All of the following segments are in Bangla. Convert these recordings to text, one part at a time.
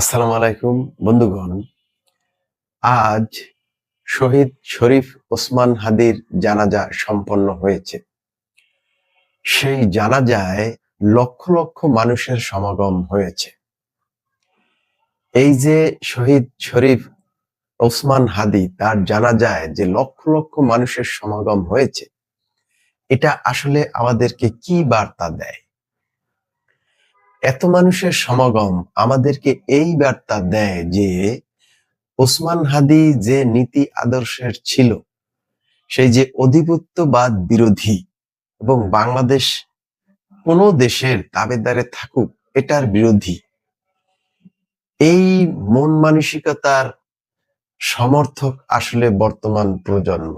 আসসালামু আলাইকুম বন্ধুগণ। আজ শহীদ শরীফ ওসমান হাদির জানাজা সম্পন্ন হয়েছে। সেই জানাজায় লক্ষ লক্ষ মানুষের সমাগম হয়েছে। এই যে শহীদ শরীফ ওসমান হাদি তার জানাজায় যে লক্ষ লক্ষ মানুষের সমাগম হয়েছে, এটা আসলে আমাদেরকে কি বার্তা দেয়? এত মানুষের সমাগম আমাদেরকে এই বার্তা দেয় যে ওসমান হাদি যে নীতি আদর্শের ছিল, সেই যে অধিপত্যবাদ বিরোধী এবং বাংলাদেশ কোন দেশের তাবেদারে থাকুক, এটার বিরোধী। এই মন মানসিকতার সমর্থক আসলে বর্তমান প্রজন্ম।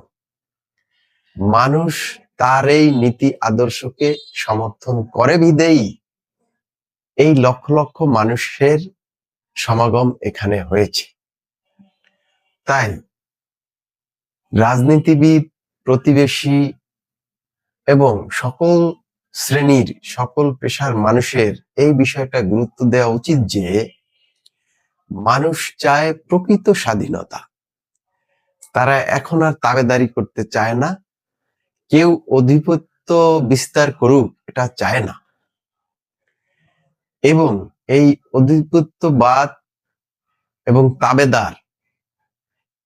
মানুষ তার এই নীতি আদর্শকে সমর্থন করে বিদেই এই লক্ষ লক্ষ মানুষের সমাগম এখানে হয়েছে। তাই রাজনীতিবিদ, প্রতিবেশী এবং সকল শ্রেণির, সকল পেশার মানুষের এই বিষয়টা গুরুত্ব দেওয়া উচিত যে মানুষ চায় প্রকৃত স্বাধীনতা। তারা এখন আর তাবেদারি করতে চায় না। কেউ অধিপত্য বিস্তার করুক, এটা চায় না। এবং এই অধিপত্যবাদ এবং তাবেদার,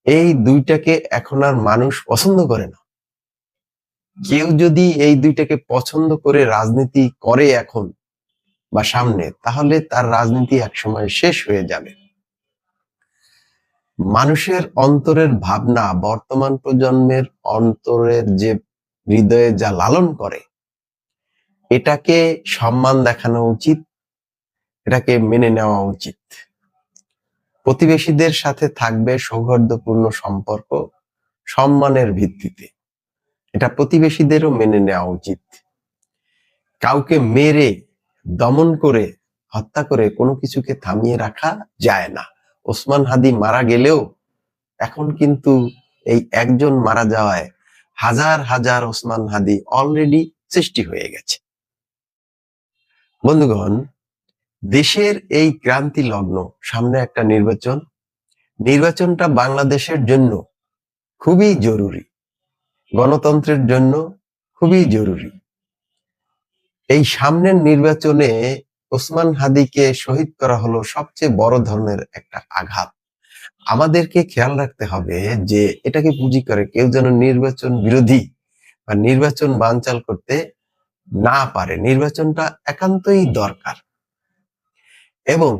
এই দুইটাকে এখন আর মানুষ পছন্দ করে না। কেউ যদি এই দুইটাকে পছন্দ করে রাজনীতি করে এখন বা সামনে, তাহলে তার রাজনীতি একসময় শেষ হয়ে যাবে। মানুষের অন্তরের ভাবনা বর্তমান প্রজন্মের অন্তরের যে হৃদয়ে যা লালন করে, এটাকে সম্মান দেখানো উচিত এটাকে মেনে নেওয়া উচিত। প্রতিবেশীদের সাথে থাকবে সৌহার্দ্যপূর্ণ সম্পর্ক, সম্মানের ভিত্তিতে। এটা প্রতিবেশীদেরও মেনে নেওয়া উচিত। কাউকে মেরে, দমন করে, হত্যা করে কোনো কিছুকে থামিয়ে রাখা যায় না। ওসমান হাদি মারা গেলেও এখন কিন্তু এই একজন মারা যাওয়ায় হাজার হাজার ওসমান হাদি অলরেডি সৃষ্টি হয়ে গেছে। বন্ধুগণ দেশের এই ক্রান্তি লগ্ন সামনে একটা নির্বাচন। নির্বাচনটা বাংলাদেশের জন্য খুবই জরুরি। গণতন্ত্রের জন্য খুবই জরুরি। এই সামনের নির্বাচনে ওসমান হাদিকে শহীদ করা হলো সবচেয়ে বড় ধরনের একটা আঘাত। আমাদেরকে খেয়াল রাখতে হবে যে এটাকে পুঁজি করে কেউ যেন নির্বাচন বিরোধী বা নির্বাচন বানচাল করতে না পারে। নির্বাচনটা একান্তই দরকার। এবং